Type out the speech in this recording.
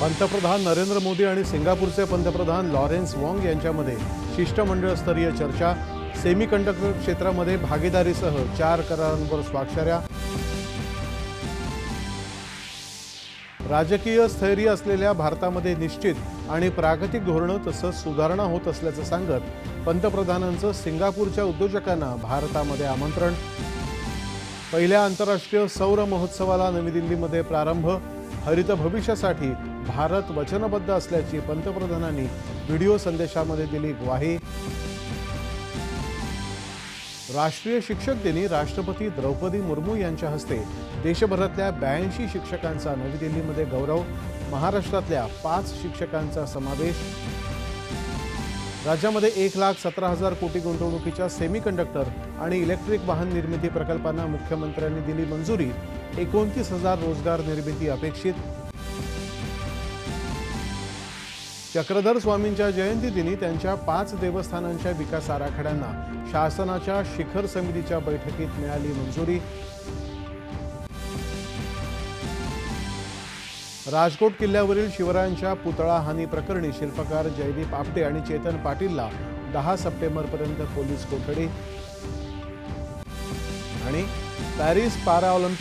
पंतप्रधान नरेंद्र मोदी आणि सिंगापूरचे पंतप्रधान लॉरेन्स वॉंग यांच्यामध्ये शिष्टमंडळस्तरीय चर्चा. सेमी कंडक्टर क्षेत्रामध्ये भागीदारीसह चार करारांवर स्वाक्षऱ्या. राजकीय स्थैर्य असलेल्या भारतामध्ये निश्चित आणि प्रागतिक धोरणं तसंच सुधारणा होत असल्याचं सांगत पंतप्रधानांचं सिंगापूरच्या उद्योजकांना भारतामध्ये आमंत्रण. पहिल्या आंतरराष्ट्रीय सौर महोत्सवाला नवी दिल्लीमध्ये प्रारंभ. हरित भविष्यासाठी भारत वचनबद्ध असल्याची पंतप्रधानांनी व्हिडिओ संदेशामध्ये दिली ग्वाही. राष्ट्रीय शिक्षक दिनी राष्ट्रपती द्रौपदी मुर्मू यांच्या हस्ते देशभरातल्या ब्याऐंशी शिक्षकांचा नवी दिल्लीमध्ये गौरव महाराष्ट्रातल्या पाच शिक्षकांचा समावेश. राज्यामध्ये एक लाख सतरा हजार कोटी गुंतवणुकीच्या सेमी कंडक्टर आणि इलेक्ट्रिक वाहन निर्मिती प्रकल्पांना मुख्यमंत्र्यांनी दिली मंजुरी. एकोणतीस हजार रोजगार निर्मिती अपेक्षित. चक्रधर स्वामींच्या जयंती दिनी त्यांच्या पाच देवस्थानांच्या विकास आराखड्यांना शासनाच्या शिखर समितीच्या बैठकीत मिळाली मंजुरी. राजकोट किल्ल्यावरील शिवरायांच्या पुतळा हानी प्रकरणी शिल्पकार जयदीप आपटे आणि चेतन पाटीलला दहा सप्टेंबरपर्यंत पोलीस कोठडी. आणि पॅरिस पॅराऑलिम्पिक